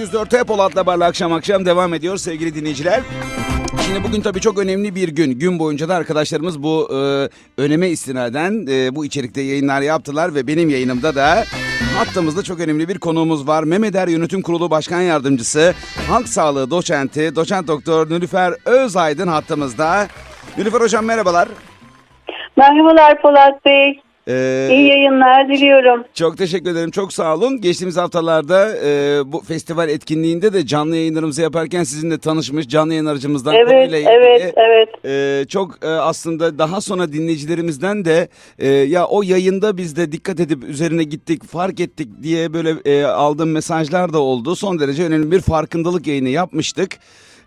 104 Hep Polat'la Barla akşam akşam devam ediyor sevgili dinleyiciler. Şimdi bugün tabii çok önemli bir gün. Gün boyunca da arkadaşlarımız bu e, öneme istinaden e, bu içerikte yayınlar yaptılar ve benim yayınımda da hattımızda çok önemli bir konuğumuz var. Mehmeder Yönetim Kurulu Başkan Yardımcısı, Halk Sağlığı Doçenti, Doçent Doktor Nülüfer Özaydın hattımızda. Nülüfer Hocam merhabalar. Merhabalar Polat Bey. Ee, İyi yayınlar diliyorum. Çok teşekkür ederim. Çok sağ olun. Geçtiğimiz haftalarda e, bu festival etkinliğinde de canlı yayınlarımızı yaparken sizinle tanışmış canlı yayın aracımızdan Evet, konuyla ilgili evet, evet. e, çok e, aslında daha sonra dinleyicilerimizden de e, ya o yayında biz de dikkat edip üzerine gittik, fark ettik diye böyle e, aldığım mesajlar da oldu. Son derece önemli bir farkındalık yayını yapmıştık.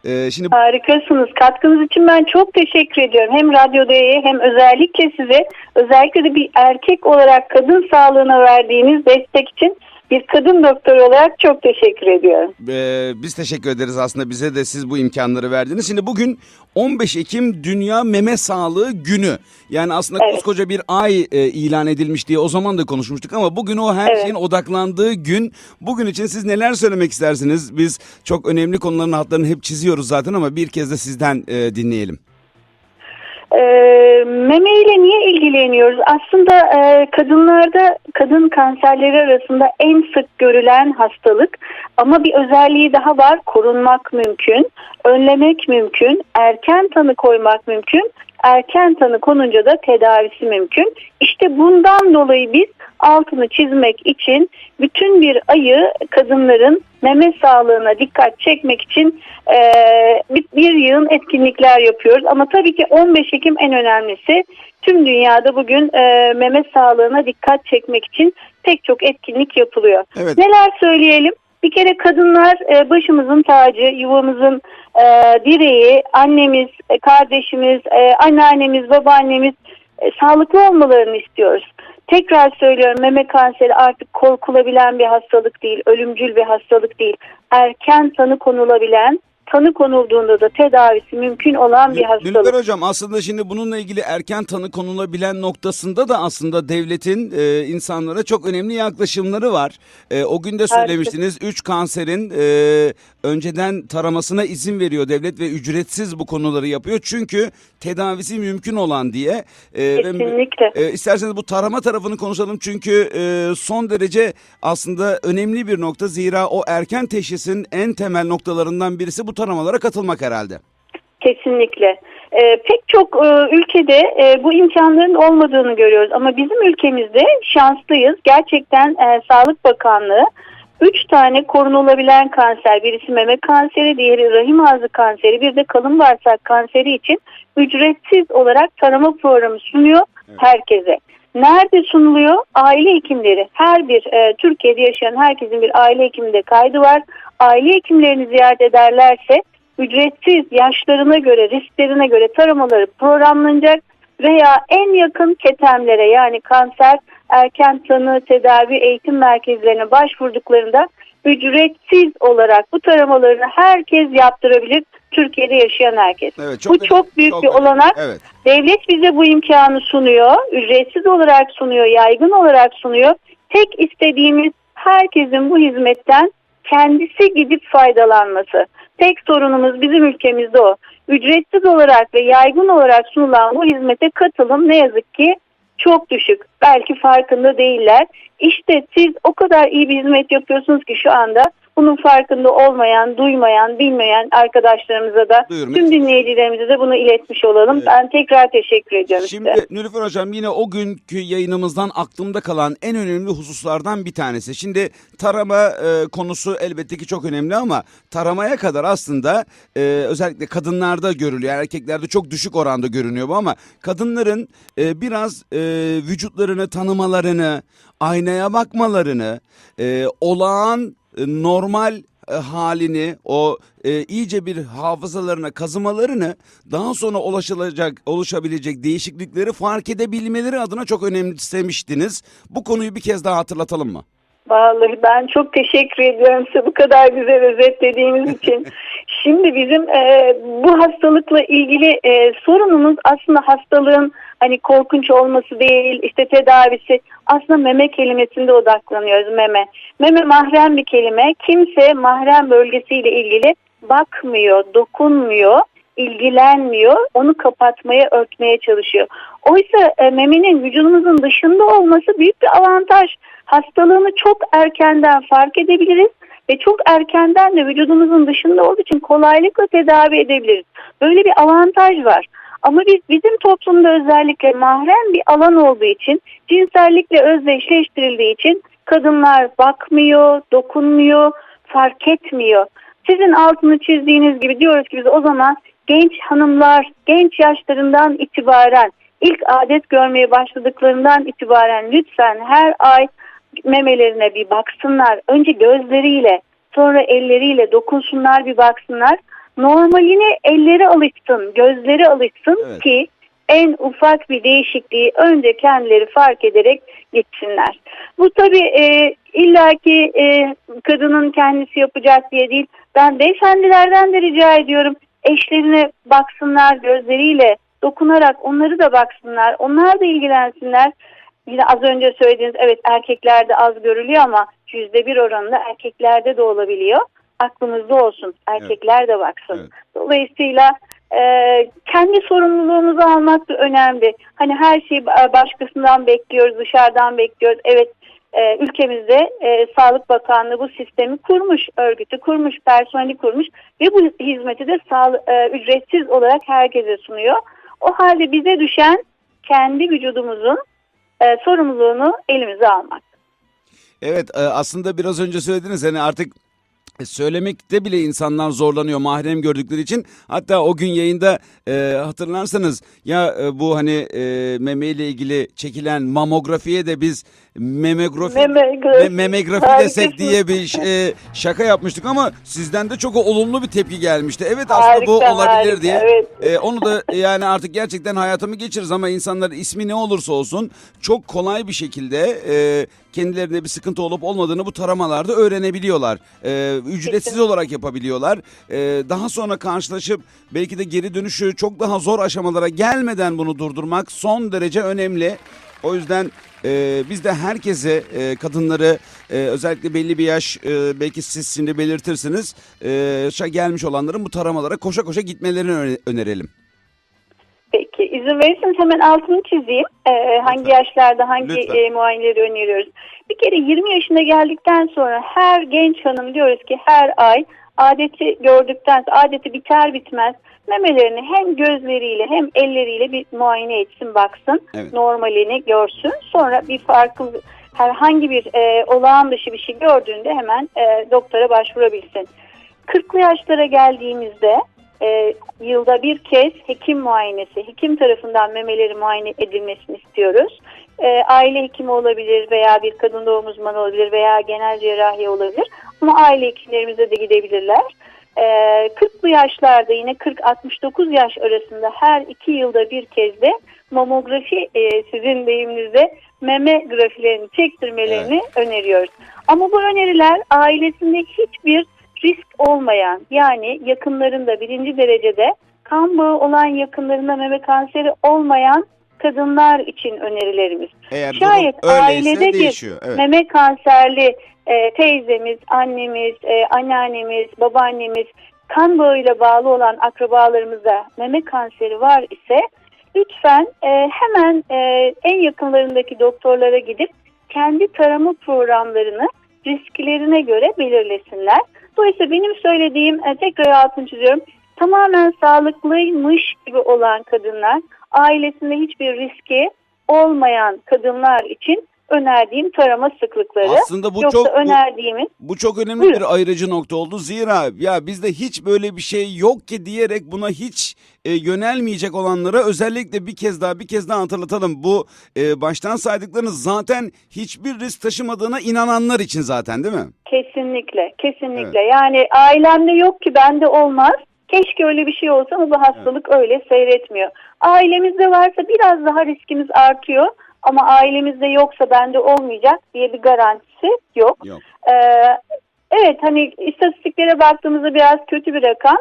E, şimdi Harikasınız. Katkınız için ben çok teşekkür ediyorum. Hem Radyo hem özellikle size özellikle de bir erkek olarak kadın sağlığına verdiğiniz destek için bir kadın doktor olarak çok teşekkür ediyorum. Ee, biz teşekkür ederiz aslında bize de siz bu imkanları verdiniz. Şimdi bugün 15 Ekim Dünya Meme Sağlığı Günü. Yani aslında Evet. koskoca bir ay e, ilan edilmiş diye o zaman da konuşmuştuk ama bugün o her Evet. şeyin odaklandığı gün. Bugün için siz neler söylemek istersiniz? Biz çok önemli konuların hatlarını hep çiziyoruz zaten ama bir kez de sizden e, dinleyelim. Ee, meme ile niye ilgileniyoruz? Aslında e, kadınlarda kadın kanserleri arasında en sık görülen hastalık ama bir özelliği daha var. Korunmak mümkün, önlemek mümkün, erken tanı koymak mümkün. Erken tanı konunca da tedavisi mümkün. İşte bundan dolayı biz altını çizmek için bütün bir ayı kadınların meme sağlığına dikkat çekmek için e, bir, bir yığın etkinlikler yapıyoruz. Ama tabii ki 15 Ekim en önemlisi. Tüm dünyada bugün e, meme sağlığına dikkat çekmek için pek çok etkinlik yapılıyor. Evet. Neler söyleyelim? Bir kere kadınlar e, başımızın tacı, yuvamızın e, direği, annemiz, e, kardeşimiz, anneannemiz, babaannemiz sağlıklı olmalarını istiyoruz. Tekrar söylüyorum meme kanseri artık korkulabilen bir hastalık değil, ölümcül bir hastalık değil. Erken tanı konulabilen, tanı konulduğunda da tedavisi mümkün olan bir hastalık. Nilüfer Hocam aslında şimdi bununla ilgili erken tanı konulabilen noktasında da aslında devletin e, insanlara çok önemli yaklaşımları var. E, o gün de söylemiştiniz 3 kanserin e, önceden taramasına izin veriyor devlet ve ücretsiz bu konuları yapıyor. Çünkü tedavisi mümkün olan diye. E, ve- Kesinlikle. e, isterseniz bu tarama tarafını konuşalım çünkü e, son derece aslında önemli bir nokta. Zira o erken teşhisin en temel noktalarından birisi bu taramalara katılmak herhalde. Kesinlikle. Ee, pek çok e, ülkede e, bu imkanların olmadığını görüyoruz ama bizim ülkemizde şanslıyız. Gerçekten e, Sağlık Bakanlığı 3 tane korunulabilen kanser, birisi meme kanseri, diğeri rahim ağzı kanseri, bir de kalın bağırsak kanseri için ücretsiz olarak tarama programı sunuyor herkese. Nerede sunuluyor? Aile hekimleri. Her bir e, Türkiye'de yaşayan herkesin bir aile hekiminde kaydı var. Aile hekimlerini ziyaret ederlerse ücretsiz yaşlarına göre, risklerine göre taramaları programlanacak veya en yakın ketemlere yani kanser, erken tanı, tedavi, eğitim merkezlerine başvurduklarında ücretsiz olarak bu taramalarını herkes yaptırabilir. Türkiye'de yaşayan herkes. Evet, bu önemli, çok büyük bir önemli. olanak. Evet. Devlet bize bu imkanı sunuyor. Ücretsiz olarak sunuyor, yaygın olarak sunuyor. Tek istediğimiz herkesin bu hizmetten kendisi gidip faydalanması. Tek sorunumuz bizim ülkemizde o. Ücretsiz olarak ve yaygın olarak sunulan bu hizmete katılım ne yazık ki çok düşük. Belki farkında değiller. İşte siz o kadar iyi bir hizmet yapıyorsunuz ki şu anda bunun farkında olmayan, duymayan, bilmeyen arkadaşlarımıza da Duyurmak tüm dinleyicilerimize de bunu iletmiş olalım. Evet. Ben tekrar teşekkür ediyorum Şimdi size. Nilüfer Hocam yine o günkü yayınımızdan aklımda kalan en önemli hususlardan bir tanesi. Şimdi tarama e, konusu elbette ki çok önemli ama taramaya kadar aslında e, özellikle kadınlarda görülüyor. Erkeklerde çok düşük oranda görünüyor bu ama kadınların e, biraz e, vücutlarını tanımalarını, aynaya bakmalarını, e, olağan normal e, halini o e, iyice bir hafızalarına kazımalarını daha sonra ulaşılacak oluşabilecek değişiklikleri fark edebilmeleri adına çok önemsemiştiniz. Bu konuyu bir kez daha hatırlatalım mı? Vallahi ben çok teşekkür ediyorum size bu kadar güzel özetlediğiniz için. Şimdi bizim e, bu hastalıkla ilgili e, sorunumuz aslında hastalığın hani korkunç olması değil, işte tedavisi. Aslında meme kelimesinde odaklanıyoruz meme. Meme mahrem bir kelime. Kimse mahrem bölgesiyle ilgili bakmıyor, dokunmuyor, ilgilenmiyor. Onu kapatmaya, örtmeye çalışıyor. Oysa e, memenin vücudumuzun dışında olması büyük bir avantaj. Hastalığını çok erkenden fark edebiliriz ve çok erkenden de vücudumuzun dışında olduğu için kolaylıkla tedavi edebiliriz. Böyle bir avantaj var. Ama biz bizim toplumda özellikle mahrem bir alan olduğu için cinsellikle özdeşleştirildiği için kadınlar bakmıyor, dokunmuyor, fark etmiyor. Sizin altını çizdiğiniz gibi diyoruz ki biz o zaman genç hanımlar genç yaşlarından itibaren ilk adet görmeye başladıklarından itibaren lütfen her ay memelerine bir baksınlar. Önce gözleriyle sonra elleriyle dokunsunlar bir baksınlar. Normaline elleri alışsın, gözleri alışsın Evet. ki en ufak bir değişikliği önce kendileri fark ederek gitsinler. Bu tabii e, illaki e, kadının kendisi yapacak diye değil. Ben beyefendilerden de rica ediyorum eşlerine baksınlar gözleriyle dokunarak onları da baksınlar. Onlar da ilgilensinler. Yine az önce söylediğiniz evet erkeklerde az görülüyor ama yüzde bir oranında erkeklerde de olabiliyor. Aklımızda olsun. Erkekler de baksın. Evet. Dolayısıyla e, kendi sorumluluğumuzu almak da önemli. Hani her şeyi başkasından bekliyoruz, dışarıdan bekliyoruz. Evet e, ülkemizde e, Sağlık Bakanlığı bu sistemi kurmuş, örgütü kurmuş, personeli kurmuş ve bu hizmeti de sağ, e, ücretsiz olarak herkese sunuyor. O halde bize düşen kendi vücudumuzun e, sorumluluğunu elimize almak. Evet e, aslında biraz önce söylediniz hani artık söylemekte bile insanlar zorlanıyor mahrem gördükleri için. Hatta o gün yayında e, hatırlarsanız ya e, bu hani e, meme ile ilgili çekilen mamografiye de biz memegrafi Memegrafi. me- memegrafi desek diye bir ş- e, şaka yapmıştık ama sizden de çok olumlu bir tepki gelmişti. Evet aslında bu Harika, olabilir harika, diye. evet. E, onu da yani artık gerçekten hayatımı geçiririz ama insanlar ismi ne olursa olsun çok kolay bir şekilde e, kendilerinde bir sıkıntı olup olmadığını bu taramalarda öğrenebiliyorlar. E, ücretsiz Kesinlikle. olarak yapabiliyorlar. E, daha sonra karşılaşıp belki de geri dönüşü çok daha zor aşamalara gelmeden bunu durdurmak son derece önemli. O yüzden e, biz de herkese e, kadınları e, özellikle belli bir yaş e, belki siz şimdi belirtirsiniz e, yaşa gelmiş olanların bu taramalara koşa koşa gitmelerini öne- önerelim. Peki izin verirseniz hemen altını çizeyim. Ee, hangi yaşlarda hangi Lütfen. e, muayeneleri öneriyoruz. Bir kere 20 yaşına geldikten sonra her genç hanım diyoruz ki her ay adeti gördükten sonra adeti biter bitmez memelerini hem gözleriyle hem elleriyle bir muayene etsin baksın. Evet. Normalini görsün. Sonra bir farklı herhangi bir e, olağan dışı bir şey gördüğünde hemen e, doktora başvurabilsin. 40'lı yaşlara geldiğimizde e, yılda bir kez hekim muayenesi, hekim tarafından memeleri muayene edilmesini istiyoruz. E, aile hekimi olabilir veya bir kadın doğum uzmanı olabilir veya genel cerrahi olabilir. Ama aile hekimlerimize de gidebilirler. E, 40'lı yaşlarda yine 40-69 yaş arasında her iki yılda bir kez de mamografi e, sizin deyiminizde meme grafilerini çektirmelerini öneriyoruz. Ama bu öneriler ailesinde hiçbir risk olmayan yani yakınlarında birinci derecede kan bağı olan yakınlarında meme kanseri olmayan kadınlar için önerilerimiz. Eğer Şayet ailede bir. Evet. meme kanserli e, teyzemiz, annemiz, e, anneannemiz, babaannemiz kan bağıyla bağlı olan akrabalarımızda meme kanseri var ise lütfen e, hemen e, en yakınlarındaki doktorlara gidip kendi tarama programlarını risklerine göre belirlesinler. Dolayısıyla benim söylediğim e, tekrar altını çiziyorum. Tamamen sağlıklıymış gibi olan kadınlar ailesinde hiçbir riski olmayan kadınlar için önerdiğim tarama sıklıkları. Aslında bu Yoksa çok bu, önerdiğimiz bu çok önemli Buyurun. bir ayrıcı nokta oldu. Zira ya bizde hiç böyle bir şey yok ki diyerek buna hiç e, yönelmeyecek olanlara özellikle bir kez daha bir kez daha hatırlatalım. Bu e, baştan saydıklarınız zaten hiçbir risk taşımadığına inananlar için zaten değil mi? kesinlikle kesinlikle yani ailemde yok ki bende olmaz. Keşke öyle bir şey olsa ama bu hastalık öyle seyretmiyor. Ailemizde varsa biraz daha riskimiz artıyor ama ailemizde yoksa bende olmayacak diye bir garantisi yok. Yok. Ee, evet hani istatistiklere baktığımızda biraz kötü bir rakam.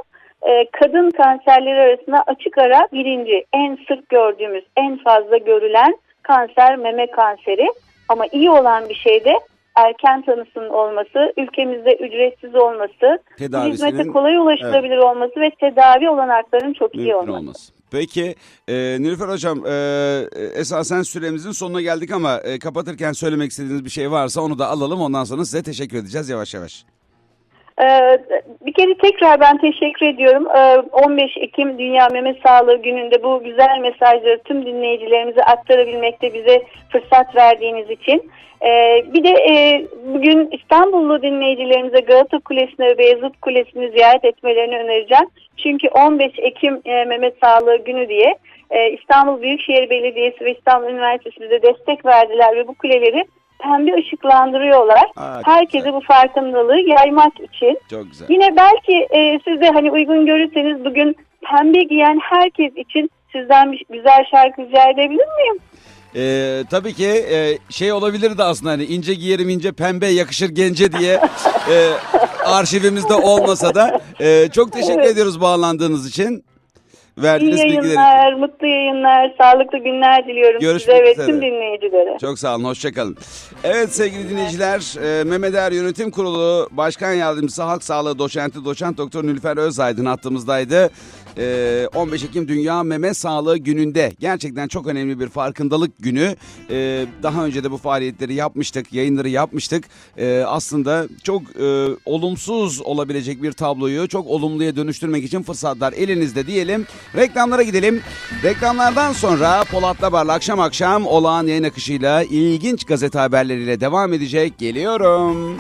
Ee, kadın kanserleri arasında açık ara birinci en sık gördüğümüz en fazla görülen kanser meme kanseri. Ama iyi olan bir şey de erken tanısının olması, ülkemizde ücretsiz olması, hizmete kolay ulaşılabilir olması ve tedavi olanaklarının çok iyi olması. olması. Peki e, Nilüfer Hocam e, esasen süremizin sonuna geldik ama e, kapatırken söylemek istediğiniz bir şey varsa onu da alalım. Ondan sonra size teşekkür edeceğiz yavaş yavaş. Ee, bir kere tekrar ben teşekkür ediyorum. Ee, 15 Ekim Dünya Meme Sağlığı Günü'nde bu güzel mesajları tüm dinleyicilerimize aktarabilmekte bize fırsat verdiğiniz için. Ee, bir de e, bugün İstanbullu dinleyicilerimize Galata Kulesi'ne ve Beyazıt Kulesi'ni ziyaret etmelerini önereceğim. Çünkü 15 Ekim e, Meme Sağlığı Günü diye e, İstanbul Büyükşehir Belediyesi ve İstanbul Üniversitesi bize destek verdiler ve bu kuleleri pembe ışıklandırıyorlar. Aa, Herkese güzel. bu farkındalığı yaymak için. Çok güzel. Yine belki e, siz de hani uygun görürseniz bugün pembe giyen herkes için sizden bir güzel şarkı rica edebilir miyim? Ee, tabii ki e, şey olabilirdi aslında hani ince giyerim ince pembe yakışır gence diye e, arşivimizde olmasa da e, çok teşekkür Evet. ediyoruz bağlandığınız için. İyi Verdiğiniz bilgiler için. yayınlar, mutlu yayınlar, sağlıklı günler diliyorum Görüşmek size ve üzere. tüm dinleyicilere. Çok sağ olun, hoşçakalın. Evet sevgili dinleyiciler, e, Mehmet Er Yönetim Kurulu Başkan Yardımcısı Halk Sağlığı Doçenti Doçent Doktor Nülfer Özaydın hattımızdaydı. E, 15 Ekim Dünya Meme Sağlığı Günü'nde gerçekten çok önemli bir farkındalık günü. E, daha önce de bu faaliyetleri yapmıştık, yayınları yapmıştık. E, aslında çok e, olumsuz olabilecek bir tabloyu çok olumluya dönüştürmek için fırsatlar elinizde diyelim. Reklamlara gidelim. Reklamlardan sonra Polat'la Barla akşam akşam olağan yayın akışıyla ilginç gazete haberleriyle devam edecek. Geliyorum.